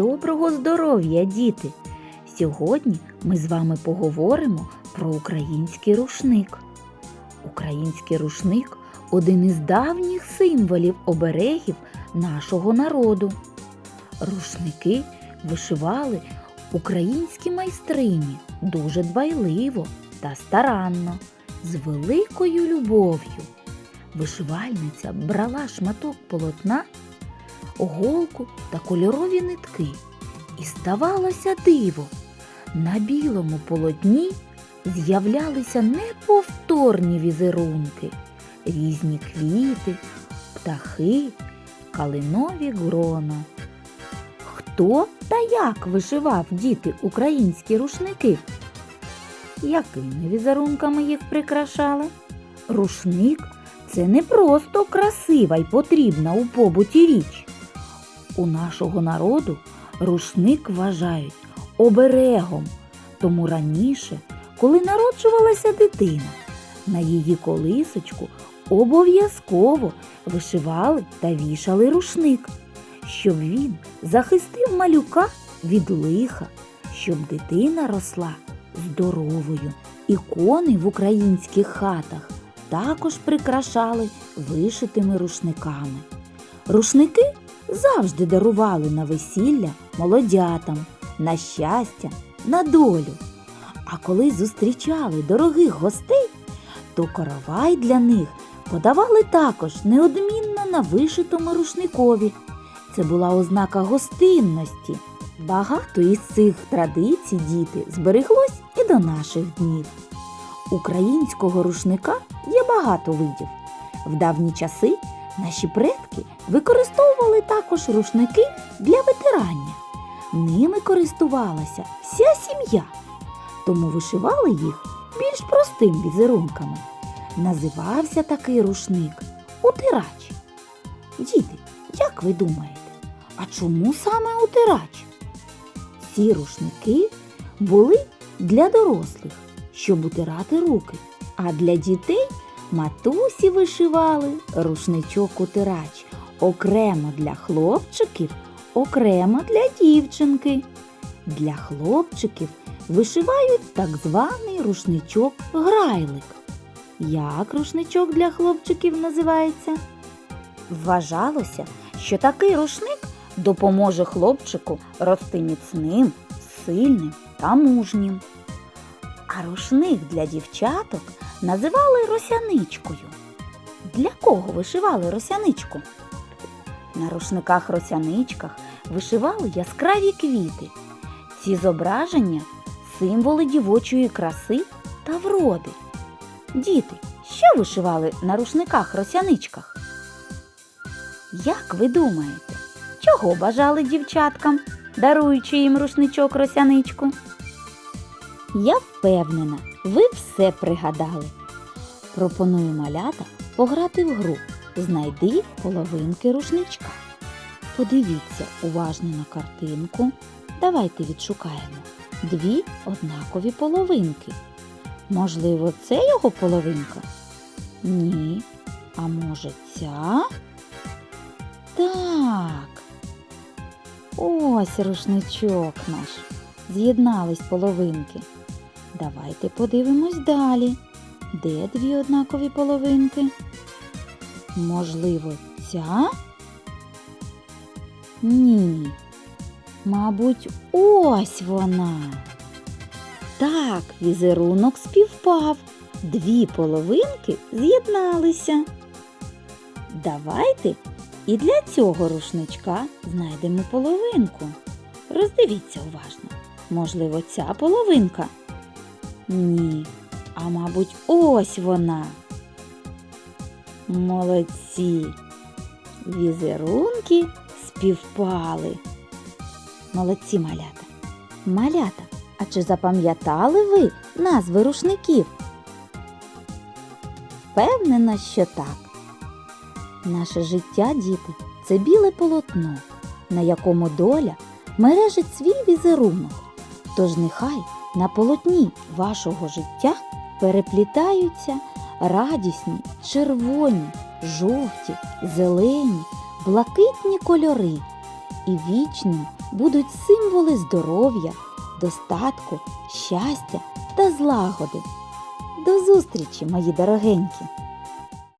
Доброго здоров'я, діти! Сьогодні ми з вами поговоримо про український рушник. Український рушник один із давніх символів оберегів нашого народу. Рушники вишивали українські майстрині дуже дбайливо та старанно, з великою любов'ю. Вишивальниця брала шматок полотна, голку та кольорові нитки. І ставалося диво. На білому полотні з'являлися неповторні візерунки, різні квіти, птахи, калинові грона. Хто та як вишивав діти українські рушники? Якими візерунками їх прикрашали? Рушник це не просто красива й потрібна у побуті річ. У нашого народу рушник вважають оберегом, тому раніше, коли народжувалася дитина, на її колисочку обов'язково вишивали та вішали рушник, щоб він захистив малюка від лиха, щоб дитина росла здоровою. Ікони в українських хатах також прикрашали вишитими рушниками. Рушники завжди дарували на весілля молодятам, на щастя, на долю. А коли зустрічали дорогих гостей, то коровай для них подавали також неодмінно на вишитому рушникові. Це була ознака гостинності. Багато із цих традицій діти збереглось і до наших днів. Українського рушника є багато видів. В давні часи наші предки використовували також рушники для витирання. Ними користувалася вся сім'я, тому вишивали їх більш простим візерунками. Називався такий рушник утирач. Діти, як ви думаєте, а чому саме утирач? Ці рушники були для дорослих, щоб утирати руки, а для дітей матусі вишивали рушничок утирач окремо для хлопчиків, окремо для дівчинки. Для хлопчиків вишивають так званий рушничок грайлик. Як рушничок для хлопчиків називається? Вважалося, що такий рушник допоможе хлопчику рости міцним, сильним та мужнім. А рушник для дівчаток називали росяничкою. Для кого вишивали росяничку? На рушниках-росяничках вишивали яскраві квіти. Ці зображення символи дівочої краси та вроди. Діти, що вишивали на рушниках-росяничках? Як ви думаєте, чого бажали дівчаткам, даруючи їм рушничок росяничку? Я впевнена, ви все пригадали. Пропоную малята пограти в гру Знайди половинки рушничка. Подивіться уважно на картинку. Давайте відшукаємо дві однакові половинки. Можливо, це його половинка? Ні. А може ця? Так. Ось рушничок наш. З'єднались половинки. Давайте подивимось далі. Де дві однакові половинки? Можливо, ця? Ні. Мабуть, ось вона. Так, візерунок співпав. Дві половинки з'єдналися. Давайте і для цього рушничка знайдемо половинку. Роздивіться уважно. Можливо, ця половинка? Ні. А мабуть, ось вона. Молодці. Візерунки співпали. Молодці малята. Малята, а чи запам'ятали ви назви рушників? Впевнена, що так. Наше життя, діти, це біле полотно, на якому доля мережить свій візерунок. Тож нехай на полотні вашого життя переплітаються радісні, червоні, жовті, зелені, блакитні кольори і вічним будуть символи здоров'я, достатку, щастя та злагоди. До зустрічі, мої дорогенькі!